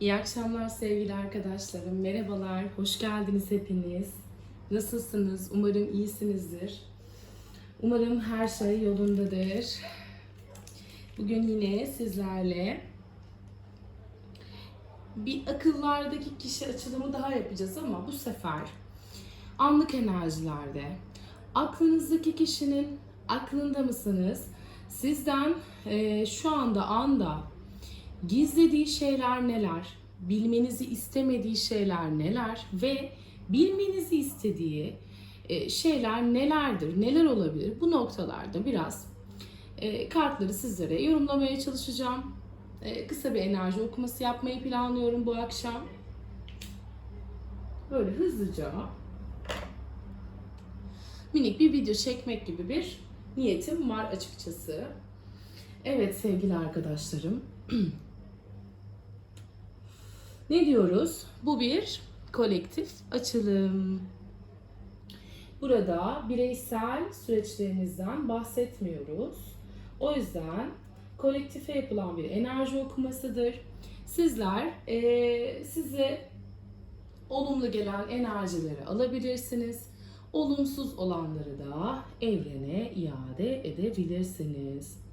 İyi akşamlar sevgili arkadaşlarım. Merhabalar, hoş geldiniz hepiniz. Nasılsınız? Umarım iyisinizdir. Umarım her şey yolundadır. Bugün yine sizlerle bir akıllardaki kişi açılımı daha yapacağız ama bu sefer anlık enerjilerde aklınızdaki kişinin aklında mısınız? Sizden eee, şu anda anda gizlediği şeyler neler? Bilmenizi istemediği şeyler neler? Ve bilmenizi istediği e, şeyler nelerdir? Neler olabilir? Bu noktalarda biraz e, kartları sizlere yorumlamaya çalışacağım. E, kısa bir enerji okuması yapmayı planlıyorum bu akşam. Böyle hızlıca minik bir video çekmek gibi bir niyetim var açıkçası. Evet sevgili arkadaşlarım. ne diyoruz? Bu bir kolektif açılım. Burada bireysel süreçlerinizden bahsetmiyoruz. O yüzden kolektife yapılan bir enerji okumasıdır. Sizler eee, size olumlu gelen enerjileri alabilirsiniz. Olumsuz olanları da evrene iade edebilirsiniz.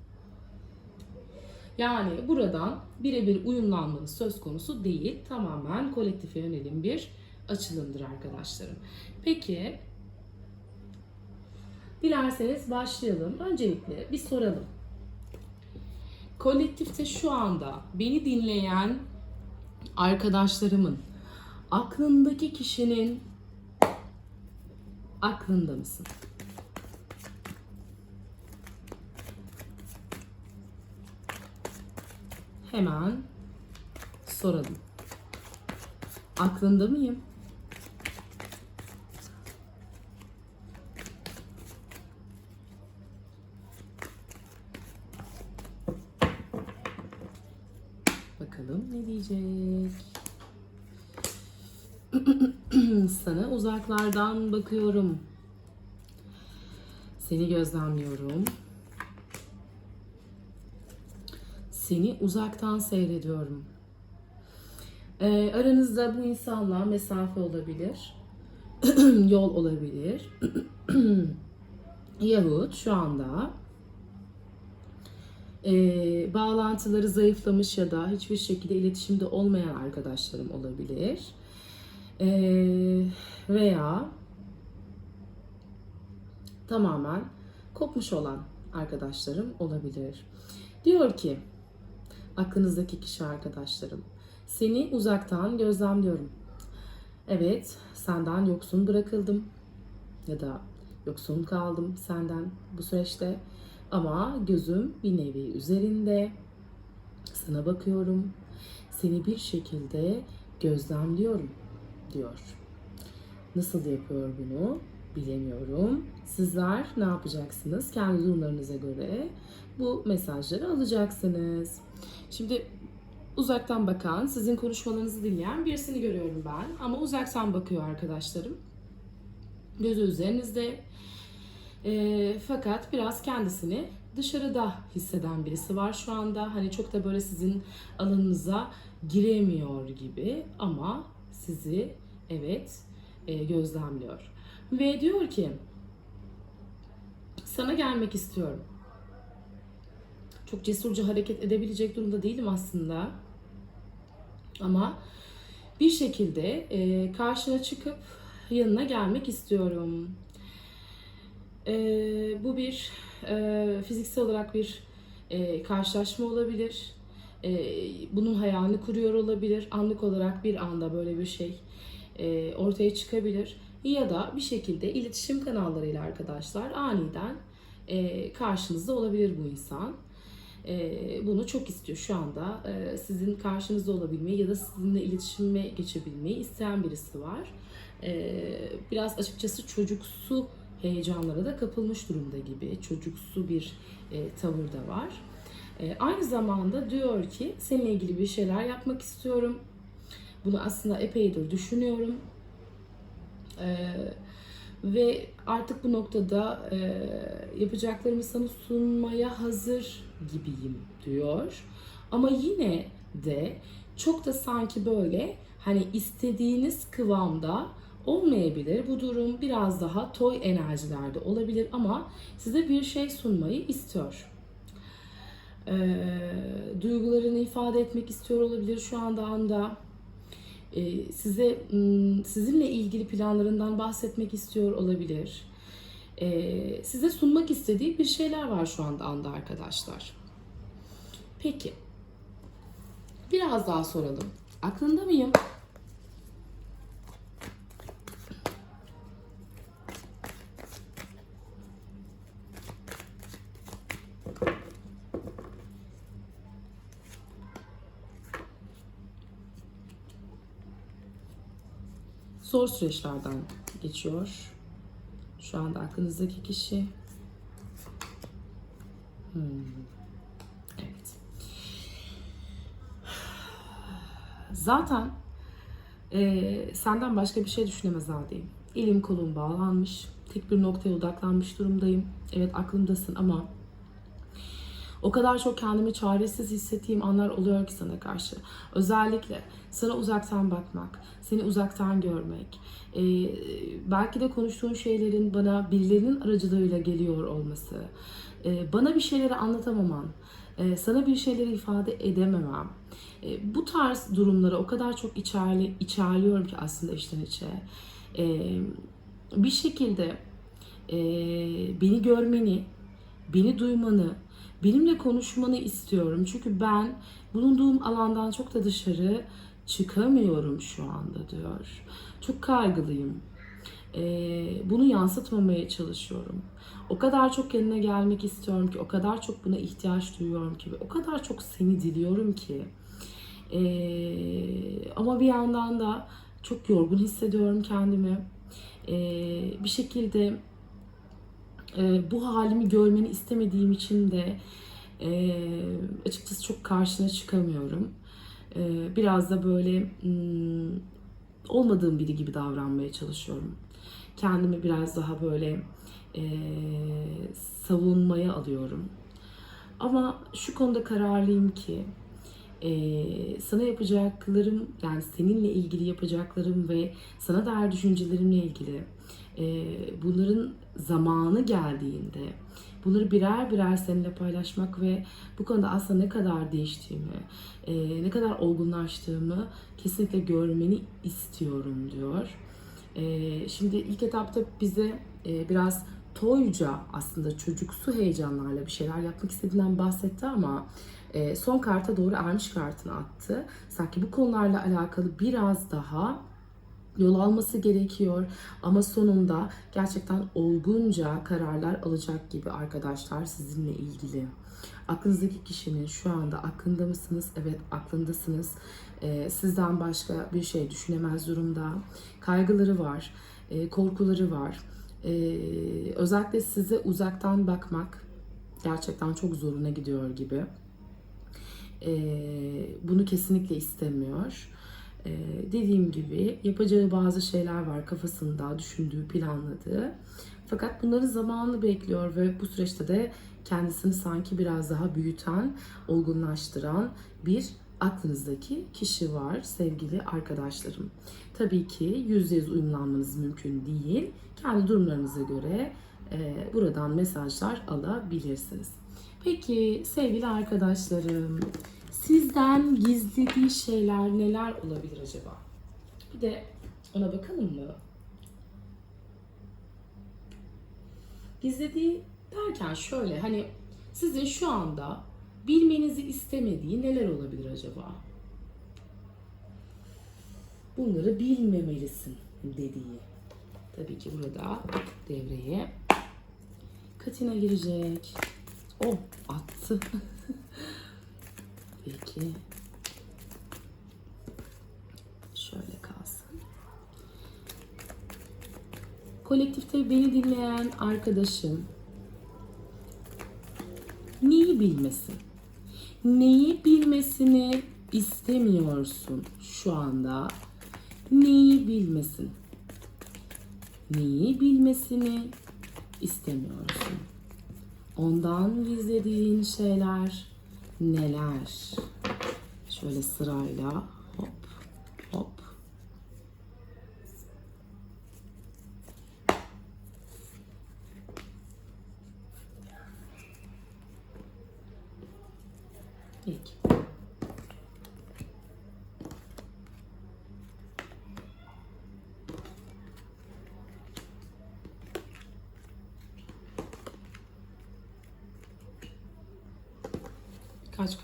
Yani buradan birebir uyumlanmanız söz konusu değil. Tamamen kolektife yönelim bir açılımdır arkadaşlarım. Peki dilerseniz başlayalım. Öncelikle bir soralım. Kolektifte şu anda beni dinleyen arkadaşlarımın aklındaki kişinin aklında mısın? Hemen soralım. Aklında mıyım? Bakalım ne diyecek? Sana uzaklardan bakıyorum. Seni gözlemliyorum. Seni uzaktan seyrediyorum. Ee, aranızda bu insanla mesafe olabilir. Yol olabilir. Yahut şu anda e, bağlantıları zayıflamış ya da hiçbir şekilde iletişimde olmayan arkadaşlarım olabilir. E, veya tamamen kopmuş olan arkadaşlarım olabilir. Diyor ki aklınızdaki kişi arkadaşlarım. Seni uzaktan gözlemliyorum. Evet, senden yoksun bırakıldım ya da yoksun kaldım senden bu süreçte. Ama gözüm bir nevi üzerinde. Sana bakıyorum. Seni bir şekilde gözlemliyorum diyor. Nasıl yapıyor bunu bilemiyorum. Sizler ne yapacaksınız? Kendi durumlarınıza göre bu mesajları alacaksınız. Şimdi uzaktan bakan, sizin konuşmalarınızı dinleyen birisini görüyorum ben. Ama uzaktan bakıyor arkadaşlarım. Gözü üzerinizde. Ee, fakat biraz kendisini dışarıda hisseden birisi var şu anda. Hani çok da böyle sizin alanınıza giremiyor gibi ama sizi evet e, gözlemliyor. Ve diyor ki sana gelmek istiyorum. Çok cesurca hareket edebilecek durumda değilim aslında. Ama bir şekilde e, karşına çıkıp yanına gelmek istiyorum. E, bu bir e, fiziksel olarak bir e, karşılaşma olabilir. E, bunun hayalini kuruyor olabilir. Anlık olarak bir anda böyle bir şey e, ortaya çıkabilir. Ya da bir şekilde iletişim kanallarıyla arkadaşlar aniden e, karşınızda olabilir bu insan. E, bunu çok istiyor şu anda. E, sizin karşınızda olabilmeyi ya da sizinle iletişime geçebilmeyi isteyen birisi var. E, biraz açıkçası çocuksu heyecanlara da kapılmış durumda gibi. Çocuksu bir e, tavır da var. E, aynı zamanda diyor ki seninle ilgili bir şeyler yapmak istiyorum. Bunu aslında epeydir düşünüyorum. E, ve artık bu noktada e, yapacaklarımı sana sunmaya hazır gibiyim diyor. Ama yine de çok da sanki böyle hani istediğiniz kıvamda olmayabilir. Bu durum biraz daha toy enerjilerde olabilir ama size bir şey sunmayı istiyor. Ee, duygularını ifade etmek istiyor olabilir şu anda anda. Ee, size m, sizinle ilgili planlarından bahsetmek istiyor olabilir. Ee, size sunmak istediği bir şeyler var şu anda anda arkadaşlar. Peki. Biraz daha soralım. Aklında mıyım? Zor süreçlerden geçiyor. Şu anda aklınızdaki kişi. Hmm. Evet. Zaten eee, senden başka bir şey düşünemez haldeyim. Elim kolum bağlanmış. Tek bir noktaya odaklanmış durumdayım. Evet aklımdasın ama o kadar çok kendimi çaresiz hissettiğim anlar oluyor ki sana karşı. Özellikle sana uzaktan bakmak, seni uzaktan görmek, e, belki de konuştuğun şeylerin bana birilerinin aracılığıyla geliyor olması, e, bana bir şeyleri anlatamaman, e, sana bir şeyleri ifade edememem. E, bu tarz durumları o kadar çok içerli, içerliyorum ki aslında içten içe. E, bir şekilde e, beni görmeni, beni duymanı, benimle konuşmanı istiyorum. Çünkü ben bulunduğum alandan çok da dışarı çıkamıyorum şu anda diyor. Çok kaygılıyım. Ee, bunu yansıtmamaya çalışıyorum. O kadar çok kendine gelmek istiyorum ki, o kadar çok buna ihtiyaç duyuyorum ki, ve o kadar çok seni diliyorum ki. Ee, ama bir yandan da çok yorgun hissediyorum kendimi. Ee, bir şekilde e, bu halimi görmeni istemediğim için de e, açıkçası çok karşına çıkamıyorum. E, biraz da böyle hmm, olmadığım biri gibi davranmaya çalışıyorum. Kendimi biraz daha böyle e, savunmaya alıyorum. Ama şu konuda kararlıyım ki e, sana yapacaklarım yani seninle ilgili yapacaklarım ve sana dair düşüncelerimle ilgili e, bunların zamanı geldiğinde bunları birer birer seninle paylaşmak ve bu konuda aslında ne kadar değiştiğimi, e, ne kadar olgunlaştığımı kesinlikle görmeni istiyorum diyor. E, şimdi ilk etapta bize e, biraz toyca aslında çocuksu heyecanlarla bir şeyler yapmak istediğinden bahsetti ama son karta doğru ermiş kartını attı. Sanki bu konularla alakalı biraz daha yol alması gerekiyor ama sonunda gerçekten olgunca kararlar alacak gibi arkadaşlar sizinle ilgili. Aklınızdaki kişinin şu anda aklında mısınız? Evet aklındasınız. Ee, sizden başka bir şey düşünemez durumda. Kaygıları var, e, korkuları var. Ee, özellikle size uzaktan bakmak gerçekten çok zoruna gidiyor gibi. Ee, bunu kesinlikle istemiyor. Ee, dediğim gibi yapacağı bazı şeyler var kafasında, düşündüğü, planladığı. Fakat bunları zamanlı bekliyor ve bu süreçte de kendisini sanki biraz daha büyüten, olgunlaştıran bir aklınızdaki kişi var sevgili arkadaşlarım. Tabii ki yüzde yüz uyumlanmanız mümkün değil. Kendi durumlarınıza göre e, buradan mesajlar alabilirsiniz. Peki sevgili arkadaşlarım, sizden gizlediği şeyler neler olabilir acaba? Bir de ona bakalım mı? Gizlediği derken şöyle hani sizin şu anda bilmenizi istemediği neler olabilir acaba? Bunları bilmemelisin dediği. Tabii ki burada devreye Katina girecek. O attı. Peki. Şöyle kalsın. Kolektifte beni dinleyen arkadaşım neyi bilmesin? Neyi bilmesini istemiyorsun şu anda? Neyi bilmesin? Neyi bilmesini istemiyorsun? Ondan gizlediğin şeyler neler? Şöyle sırayla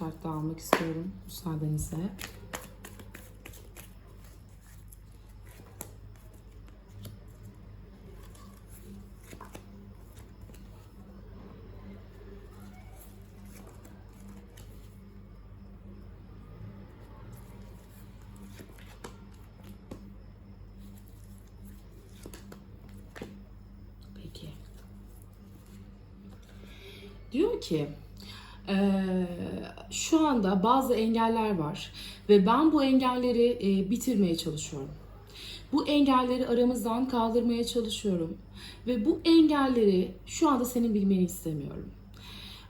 kart daha almak istiyorum müsaadenizle. Peki. Diyor ki eee, şu anda bazı engeller var ve ben bu engelleri e, bitirmeye çalışıyorum. Bu engelleri aramızdan kaldırmaya çalışıyorum ve bu engelleri şu anda senin bilmeni istemiyorum.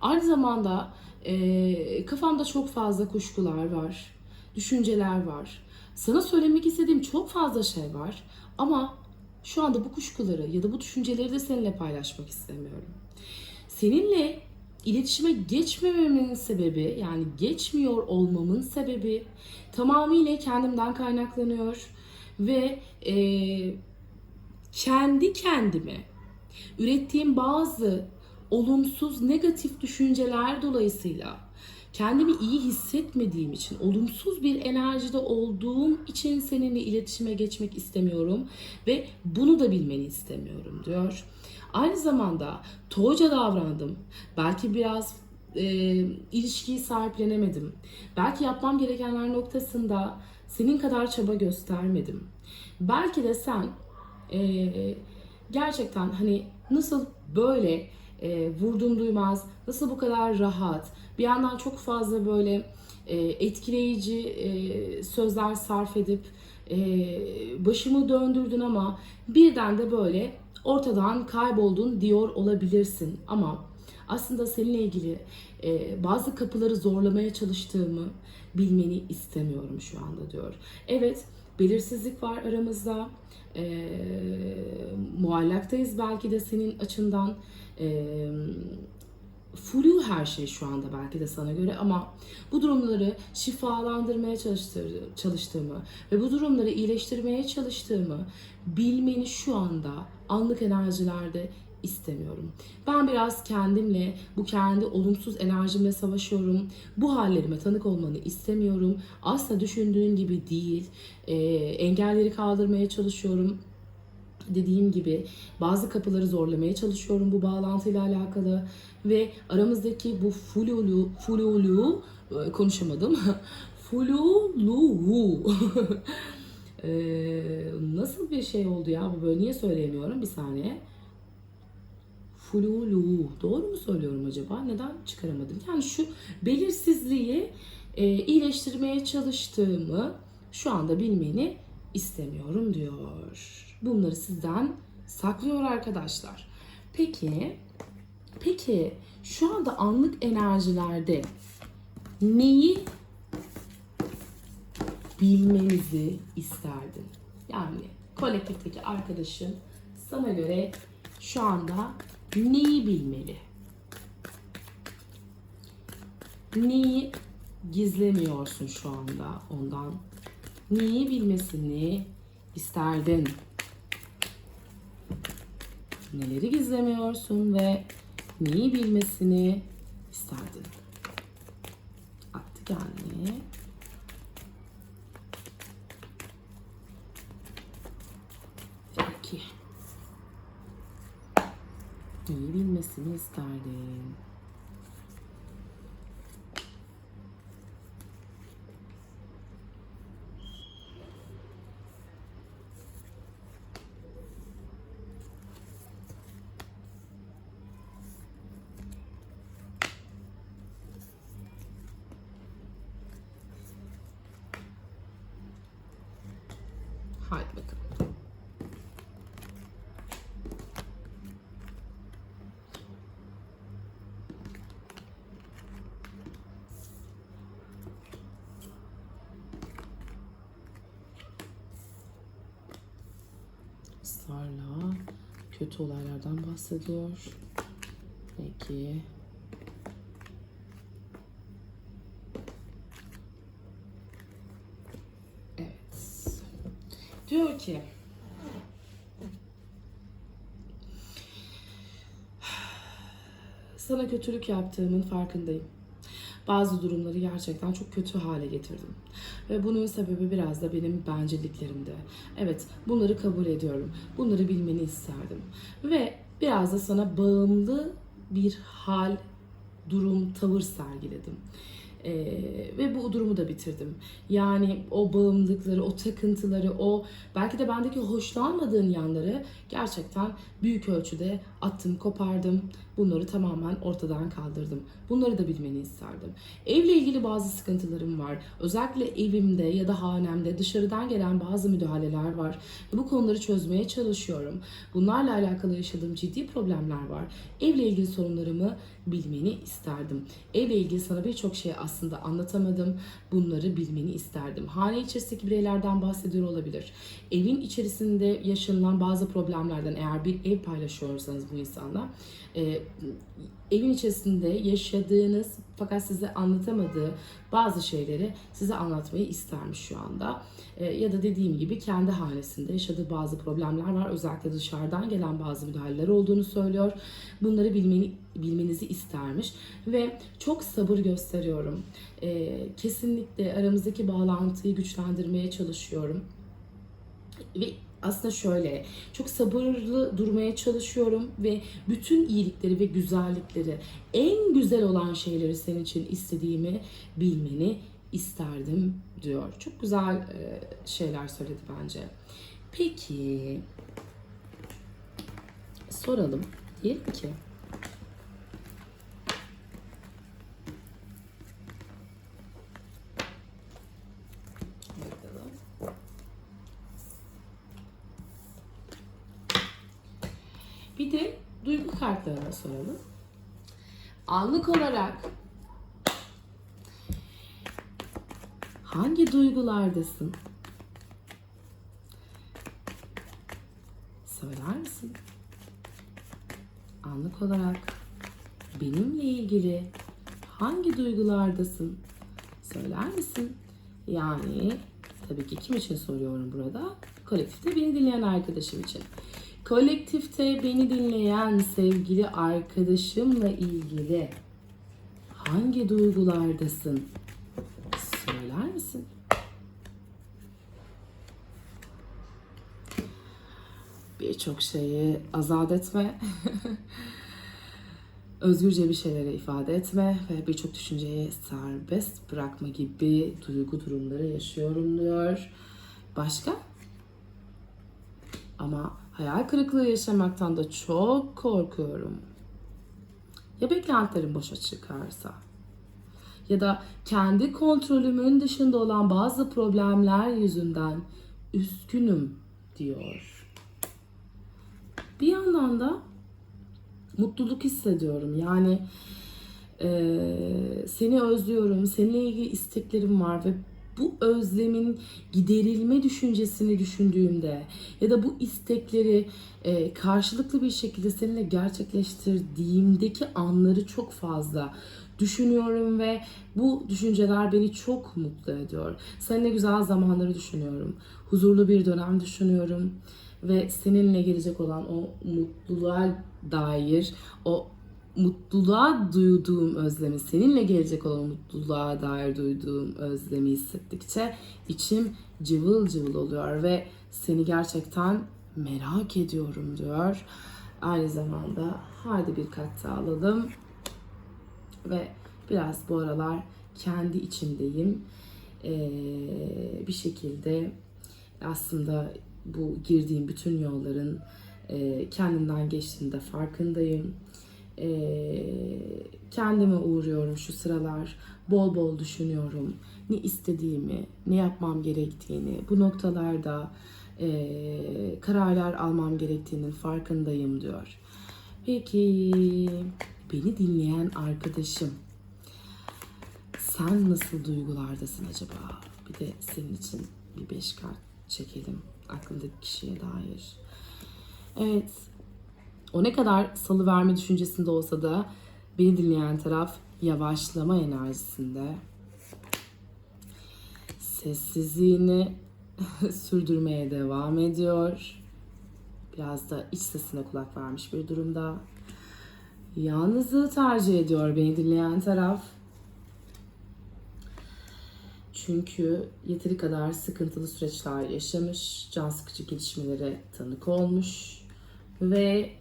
Aynı zamanda e, kafamda çok fazla kuşkular var, düşünceler var. Sana söylemek istediğim çok fazla şey var ama şu anda bu kuşkuları ya da bu düşünceleri de seninle paylaşmak istemiyorum. Seninle iletişime geçmememin sebebi yani geçmiyor olmamın sebebi tamamıyla kendimden kaynaklanıyor ve e, kendi kendime ürettiğim bazı olumsuz negatif düşünceler dolayısıyla kendimi iyi hissetmediğim için, olumsuz bir enerjide olduğum için seninle iletişime geçmek istemiyorum ve bunu da bilmeni istemiyorum diyor. Aynı zamanda toğca davrandım. Belki biraz e, ilişkiyi sahiplenemedim. Belki yapmam gerekenler noktasında senin kadar çaba göstermedim. Belki de sen e, gerçekten hani nasıl böyle e, vurdum duymaz, nasıl bu kadar rahat, bir yandan çok fazla böyle e, etkileyici e, sözler sarf edip e, başımı döndürdün ama birden de böyle ortadan kayboldun diyor olabilirsin. Ama aslında seninle ilgili e, bazı kapıları zorlamaya çalıştığımı bilmeni istemiyorum şu anda diyor. Evet belirsizlik var aramızda. E, muallaktayız belki de senin açından. E, flu her şey şu anda belki de sana göre ama bu durumları şifalandırmaya çalıştığımı ve bu durumları iyileştirmeye çalıştığımı bilmeni şu anda anlık enerjilerde istemiyorum. Ben biraz kendimle, bu kendi olumsuz enerjimle savaşıyorum. Bu hallerime tanık olmanı istemiyorum. Asla düşündüğün gibi değil. Ee, engelleri kaldırmaya çalışıyorum dediğim gibi bazı kapıları zorlamaya çalışıyorum bu bağlantıyla alakalı ve aramızdaki bu flulu flulu e, konuşamadım. Flulu. Ee, nasıl bir şey oldu ya bu böyle niye söyleyemiyorum bir saniye. Flulu. Doğru mu söylüyorum acaba? Neden çıkaramadım? Yani şu belirsizliği e, iyileştirmeye çalıştığımı şu anda bilmeni istemiyorum diyor. Bunları sizden saklıyor arkadaşlar. Peki, peki şu anda anlık enerjilerde neyi bilmenizi isterdin? Yani kolektifteki arkadaşın sana göre şu anda neyi bilmeli? Neyi gizlemiyorsun şu anda ondan? Neyi bilmesini isterdin? Neleri gizlemiyorsun ve neyi bilmesini isterdin? Attı geldi. Peki. Neyi bilmesini isterdin? Haydi bakalım. Israrla kötü olaylardan bahsediyor. Peki. Evet. Diyor ki sana kötülük yaptığımın farkındayım. Bazı durumları gerçekten çok kötü hale getirdim. Ve bunun sebebi biraz da benim bencilliklerimde. Evet, bunları kabul ediyorum. Bunları bilmeni isterdim. Ve biraz da sana bağımlı bir hal, durum, tavır sergiledim. Ee, ve bu durumu da bitirdim. Yani o bağımlılıkları, o takıntıları, o belki de bendeki hoşlanmadığın yanları gerçekten büyük ölçüde attım, kopardım. Bunları tamamen ortadan kaldırdım. Bunları da bilmeni isterdim. Evle ilgili bazı sıkıntılarım var. Özellikle evimde ya da hanemde dışarıdan gelen bazı müdahaleler var. Bu konuları çözmeye çalışıyorum. Bunlarla alakalı yaşadığım ciddi problemler var. Evle ilgili sorunlarımı bilmeni isterdim. Evle ilgili sana birçok şey aslında anlatamadım. Bunları bilmeni isterdim. Hane içerisindeki bireylerden bahsediyor olabilir. Evin içerisinde yaşanılan bazı problemlerden eğer bir ev paylaşıyorsanız bu insanla e, evin içerisinde yaşadığınız fakat size anlatamadığı bazı şeyleri size anlatmayı istermiş şu anda. E, ya da dediğim gibi kendi hanesinde yaşadığı bazı problemler var. Özellikle dışarıdan gelen bazı müdahaleler olduğunu söylüyor. Bunları bilmeni, bilmenizi istermiş ve çok sabır gösteriyorum. E, kesinlikle aramızdaki bağlantıyı güçlendirmeye çalışıyorum. Ve aslında şöyle çok sabırlı durmaya çalışıyorum ve bütün iyilikleri ve güzellikleri en güzel olan şeyleri senin için istediğimi bilmeni isterdim diyor. Çok güzel e, şeyler söyledi bence. Peki soralım. Diyelim ki Bakalım. Bir de duygu kartlarına soralım. Anlık olarak hangi duygulardasın? Söyler misin? Anlık olarak benimle ilgili hangi duygulardasın? Söyler misin? Yani tabii ki kim için soruyorum burada? Kolektifte beni dinleyen arkadaşım için. Kolektifte beni dinleyen sevgili arkadaşımla ilgili hangi duygulardasın? Söyler misin? Birçok şeyi azat etme. Özgürce bir şeyleri ifade etme ve birçok düşünceyi serbest bırakma gibi duygu durumları yaşıyorum diyor. Başka? Ama hayal kırıklığı yaşamaktan da çok korkuyorum. Ya beklentilerim boşa çıkarsa? Ya da kendi kontrolümün dışında olan bazı problemler yüzünden üzgünüm diyor. Bir yandan da mutluluk hissediyorum. Yani eee, seni özlüyorum, seninle ilgili isteklerim var ve bu özlemin giderilme düşüncesini düşündüğümde ya da bu istekleri e, karşılıklı bir şekilde seninle gerçekleştirdiğimdeki anları çok fazla düşünüyorum ve bu düşünceler beni çok mutlu ediyor. Seninle güzel zamanları düşünüyorum. Huzurlu bir dönem düşünüyorum ve seninle gelecek olan o mutluluğa dair o mutluluğa duyduğum özlemi, seninle gelecek olan mutluluğa dair duyduğum özlemi hissettikçe içim cıvıl cıvıl oluyor ve seni gerçekten merak ediyorum diyor. Aynı zamanda hadi bir kat daha alalım ve biraz bu aralar kendi içimdeyim. Ee, bir şekilde aslında bu girdiğim bütün yolların e, kendimden geçtiğinde farkındayım. Ee, kendime uğruyorum şu sıralar. Bol bol düşünüyorum. Ne istediğimi, ne yapmam gerektiğini, bu noktalarda e, kararlar almam gerektiğinin farkındayım diyor. Peki beni dinleyen arkadaşım sen nasıl duygulardasın acaba? Bir de senin için bir beş kart çekelim aklındaki kişiye dair. Evet. O ne kadar salı verme düşüncesinde olsa da beni dinleyen taraf yavaşlama enerjisinde. Sessizliğini sürdürmeye devam ediyor. Biraz da iç sesine kulak vermiş bir durumda. Yalnızlığı tercih ediyor beni dinleyen taraf. Çünkü yeteri kadar sıkıntılı süreçler yaşamış, can sıkıcı gelişmelere tanık olmuş ve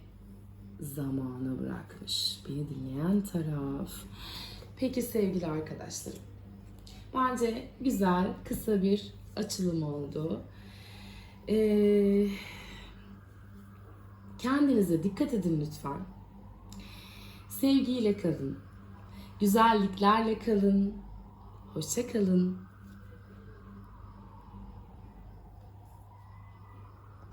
zamana bırakmış beni dinleyen taraf. Peki sevgili arkadaşlarım, bence güzel, kısa bir açılım oldu. Ee, kendinize dikkat edin lütfen. Sevgiyle kalın, güzelliklerle kalın, hoşça kalın.